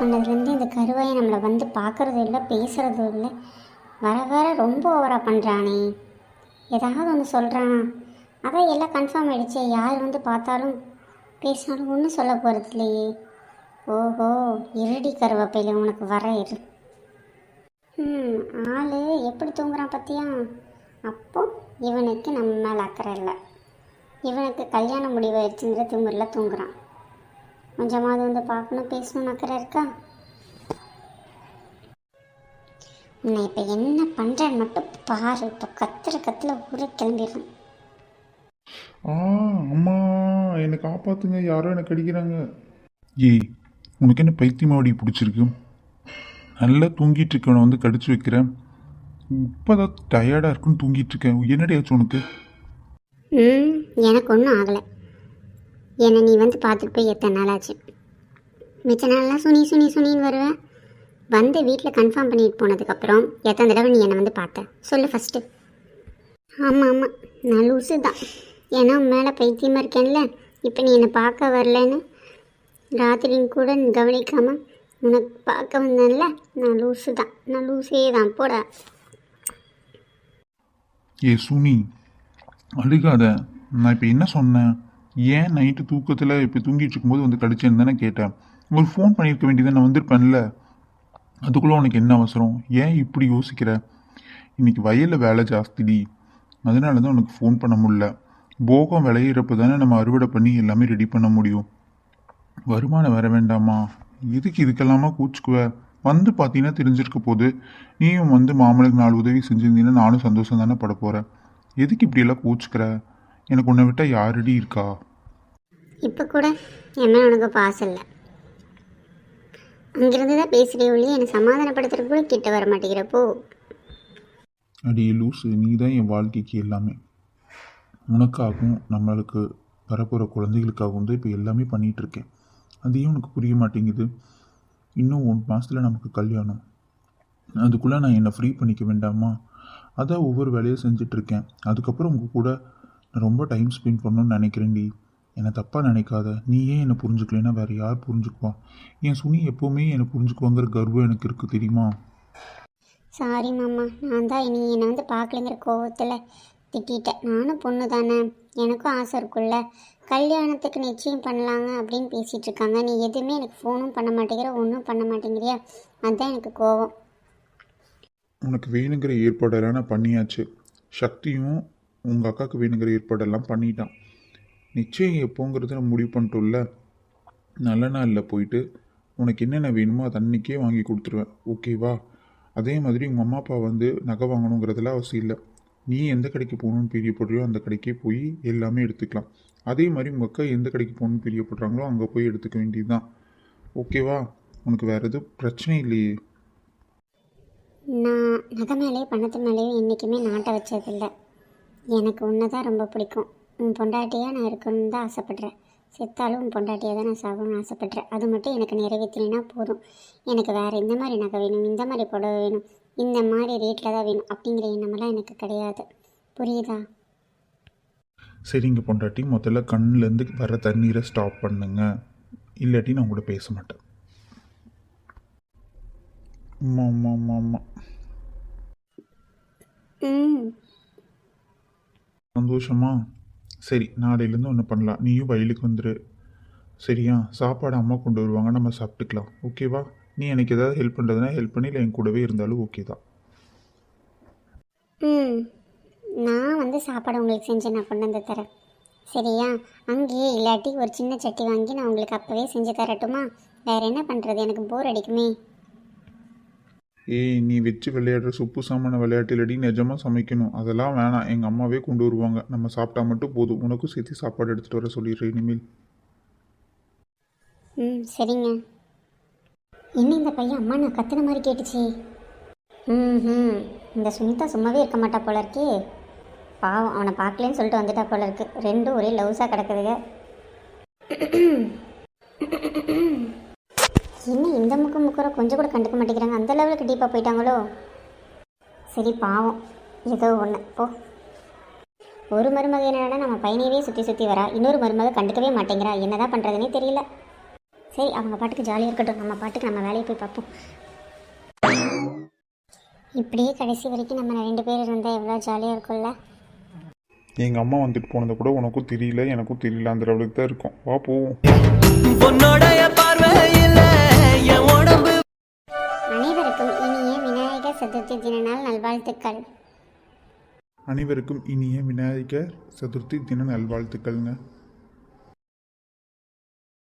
பண்ணதுலேருந்து இந்த கருவாயை நம்மளை வந்து பார்க்கறதும் இல்லை பேசுகிறதும் இல்லை. வர வர ரொம்ப ஓவராக பண்ணுறானே ஏதாவது ஒன்று சொல்கிறானா அதான் எல்லாம் கன்ஃபார்ம் ஆகிடுச்சே யார் வந்து பார்த்தாலும் பேசினாலும் ஒன்றும் சொல்ல போகிறது இல்லையே. ஓஹோ இருடி கருவேப்பிலை உனக்கு வர இரு. ம் ஆள் எப்படி தூங்குறான் பார்த்தியா அப்போ இவனுக்கு நம்ம மேலே அக்கறை இல்லை. இவனுக்கு கல்யாண முடிவாயிடுச்சுங்கிற திமிரில் தூங்குறான். கொஞ்சமாவது வந்து பார்க்கணும் பேசணும்னு அக்கறை இருக்கா? உன்னை இப்போ என்ன பண்ணுறேன்னு மட்டும் பாரு. இப்போ கத்துற கத்துல ஊரே கிளம்பிடுறேன். ஆ அம்மா என்னை காப்பாத்துங்க. யாரோ என்னை கடிக்கிறாங்க. ஏய் உனக்கு என்ன பைத்தியமாவடி பிடிச்சிருக்கு? நல்லா தூங்கிட்டு இருக்கவனை வந்து கடிச்சு வைக்கிறேன். இப்போதான் டயர்டாக இருக்குன்னு தூங்கிட்டு இருக்கேன். என்னடி ஆச்சு உனக்கு? ம் எனக்கு ஒன்றும் ஆகலை. என்னை நீ வந்து பார்த்துட்டு போய் எத்தனை நாள் ஆச்சு மிச்ச நாள்லாம் சுனி சுனி சுனின்னு வருவேன் வந்து வீட்டில் கன்ஃபார்ம் பண்ணிட்டு போனதுக்கப்புறம் எத்தனை தடவை நீ என்னை வந்து பார்த்த? சொல்லு ஃபஸ்ட்டு ஆமாம் ஆமாம் நான் லூசு தான். ஏன்னா உன் மேலே பைத்தியமாக இருக்கேன்ல. இப்போ நீ என்னை பார்க்க வரலன்னு ராத்திரியும் கூட நீ கவனிக்காமல் உனக்கு பார்க்க வந்தேன்ல. நான் லூசு தான். நான் லூசே தான். போட. ஏ சுனி அழுகாத. நான் இப்போ என்ன சொன்னேன்? ஏன் நைட்டு தூக்கத்தில் இப்போ தூங்கிட்டு இருக்கும்போது வந்து கடிச்சேன்னு தானே கேட்டேன். ஒரு ஃபோன் பண்ணியிருக்க வேண்டியதை நான் வந்திருப்பேன்ல. அதுக்குள்ளே உனக்கு என்ன அவசரம்? ஏன் இப்படி யோசிக்கிற? இன்றைக்கி வயலில் வேலை ஜாஸ்திடி. அதனால தான் உனக்கு ஃபோன் பண்ண முடியல. போகம் விளையிறப்ப தானே நம்ம அறுவடை பண்ணி எல்லாமே ரெடி பண்ண முடியும். வருமானம் வர வேண்டாமா? எதுக்கு இதுக்கெல்லாமா கூச்சுக்குவ? வந்து பார்த்தீங்கன்னா தெரிஞ்சிருக்க போது நீயும் வந்து மாமனுக்கு நாலு உதவி செஞ்சிருந்தீங்கன்னா நானும் சந்தோஷம் தானே பட போகிறேன் எதுக்கு இப்படியெல்லாம் கூச்சுக்கிற? எனக்கு உன்னை விட்டால் யாரடி இருக்கா? இப்போ கூட என்ன உனக்கு பாசம் இல்லை? அங்கிருந்து தான் பேசுகிறே ஒழிய என்னை சமாதானப்படுத்துறதுக்கு கூட கிட்ட வர மாட்டேங்கிறப்போ அடி லூசு நீ தான் என் வாழ்க்கைக்கு எல்லாமே. உனக்காகவும் நம்மளுக்கு வரப்போகிற குழந்தைகளுக்காகவும் தான் இப்போ எல்லாமே பண்ணிகிட்டு இருக்கேன் அதையும் உனக்கு புரிய மாட்டேங்குது. இன்னும் ஒன் மாதத்தில் நமக்கு கல்யாணம். அதுக்குள்ளே நான் என்னை ஃப்ரீ பண்ணிக்க வேண்டாமா? அதான் ஒவ்வொரு வேலையும் செஞ்சிட்ருக்கேன் அதுக்கப்புறம் உங்கள் கூட நான் ரொம்ப டைம் ஸ்பெண்ட் பண்ணணும்னு நினைக்கிறேன்டி. என்னை தப்பாக நினைக்காத. நீ ஏன் என்னை புரிஞ்சுக்கலைன்னா வேறு யார் புரிஞ்சுக்குவா? என் சுனி எப்போவுமே என்னை புரிஞ்சுக்குவாங்கிற கர்வம் எனக்கு இருக்குது தெரியுமா? சாரி மாமா நான் தான் நீ என்னை வந்து பார்க்கலங்கிற கோவத்தில் திட்டிட்டேன். நானும் பொண்ணு தானே. எனக்கும் ஆசை இருக்குல்ல. கல்யாணத்துக்கு நிச்சயம் பண்ணலாங்க அப்படின்னு பேசிகிட்டு இருக்காங்க. நீ எதுவுமே எனக்கு ஃபோனும் பண்ண மாட்டேங்கிற ஒன்றும் பண்ண மாட்டேங்கிறியா? அதுதான் எனக்கு கோவம். உனக்கு வேணுங்கிற ஏற்பாடெல்லாம் நான் பண்ணியாச்சு. சக்தியும் உங்கள் அக்காவுக்கு வேணுங்கிற ஏற்பாடெல்லாம் பண்ணிட்டான். நிச்சயம் எப்போங்கிறத நான் முடிவு பண்ணிட்டோம்ல. நல்ல நாளில் போயிட்டு உனக்கு என்னென்ன வேணுமோ அது அன்றைக்கே வாங்கி கொடுத்துருவேன். ஓகேவா அதே மாதிரி உங்கள் அம்மா அப்பா வந்து நகை வாங்கணுங்கிறதுலாம் அவசியம் இல்லை. நீ எந்த கடைக்கு போகணுன்னு பிரியப்படுறியோ அந்த கடைக்கே போய் எல்லாமே எடுத்துக்கலாம். அதே மாதிரி உங்கள் அக்கா எந்த கடைக்கு போகணுன்னு பிரியப்படுறாங்களோ அங்கே போய் எடுத்துக்க வேண்டியது தான் ஓகேவா உனக்கு வேறு எதுவும் பிரச்சனை இல்லையே. நான் நகை மேலேயோ பணத்து என்றைக்குமே நாட்டை வச்சதில்லை. எனக்கு ஒன்று தான் ரொம்ப பிடிக்கும். உன் பொண்டாட்டியாக நான் இருக்கணும்னு தான் ஆசைப்பட்றேன். செத்தாலும் உன் பொண்டாட்டியாக தான் நான் சாகணும்னு ஆசைப்பட்றேன். அது மட்டும் எனக்கு நிறைவேற்றினா போதும். எனக்கு வேறு இந்த மாதிரி நகை வேணும் இந்த மாதிரி புடவை வேணும் இந்த மாதிரி ரேட்டில் தான் வேணும் அப்படிங்கிற எண்ணமெல்லாம் எனக்கு கிடையாது. புரியுதா? சரிங்க பொண்டாட்டி முதல்ல கண்ணுலேருந்து வர தண்ணீரை ஸ்டாப் பண்ணுங்க. இல்லாட்டி நான் கூட பேச மாட்டேன். அம்மா அம்மா அம்மா அம்மா. ம். சந்தோஷமா? சரி நாளையிலேருந்து ஒன்று பண்ணலாம். நீயும் வயலுக்கு வந்துடு சரியா? சாப்பாடு அம்மா கொண்டு வருவாங்க. நம்ம சாப்பிட்டுக்கலாம். ஓகேவா நீ எனக்கு ஏதாவது ஹெல்ப் பண்ணுறதுனா ஹெல்ப் பண்ணி. இல்லை என் கூடவே இருந்தாலும் ஓகே தான். ம். நான் வந்து சாப்பாடு உங்களுக்கு செஞ்சு நான் கொண்டு வந்து தரேன். சரியா? அங்கேயே இல்லாட்டி ஒரு சின்ன சட்டி வாங்கி நான் உங்களுக்கு அப்போவே செஞ்சு தரட்டுமா? வேறு என்ன பண்ணுறது எனக்கு போர் அடிக்குமே. ஏய் நீ வச்சு விளையாடுற சுப்பு சாமான விளையாட்டுலடி நிஜமாக சமைக்கணும். அதெல்லாம் வேணாம். எங்கள் அம்மாவே கொண்டு வருவாங்க. நம்ம சாப்பிட்டா மட்டும் போதும். உனக்கும் சேர்த்து சாப்பாடு எடுத்துகிட்டு வர சொல்லிடுறேன் இனிமேல். ம் சரிங்க. என்ன இந்த பையன் அம்மா நான் கத்துன மாதிரி கேட்டுச்சு. ம் ம் இந்த சுனிதா சும்மாவே இருக்க மாட்டா போல இருக்கே. பாவம் அவனை பார்க்கலன்னு சொல்லிட்டு வந்துட்டா போல இருக்கு. ரெண்டும் ஒரே லவ்ஸாக கிடக்குதுங்க. என்ன இந்த முக்கம் முக்குற கொஞ்சம் கூட கண்டுக்க மாட்டேங்கிறாங்க. அந்த லெவலுக்கு டீப்பாக போயிட்டாங்களோ? சரி பாவம். ஏதோ ஒன்று போ. ஒரு மருமக என்னடா நம்ம பையனையவே சுற்றி சுற்றி வரா. இன்னொரு மருமக கண்டுக்கவே மாட்டேங்கிறா. என்னதான் பண்ணுறதுனே தெரியல. சரி அவங்க பாட்டுக்கு ஜாலியாக இருக்கட்டும். நம்ம பாட்டுக்கு நம்ம வேலையை போய் பார்ப்போம். இப்படியே கடைசி வரைக்கும் நம்ம ரெண்டு பேர் இருந்தால் எவ்வளோ ஜாலியாக இருக்கும்ல? எங்கள் அம்மா வந்துட்டு போனதை கூட உனக்கும் தெரியல எனக்கும் தெரியல. அந்த லெவலுக்கு தான் இருக்கும். வா போவோம். உன்னோடைய பார்வையில் என் உடம்பு அனைவருக்கும் இனிய விநாயகர் சதுர்த்தி தின நாள் நல்வாழ்த்துக்கள். அனைவருக்கும் இனிய விநாயகர் சதுர்த்தி தின நல்வாழ்த்துக்கள்ங்க.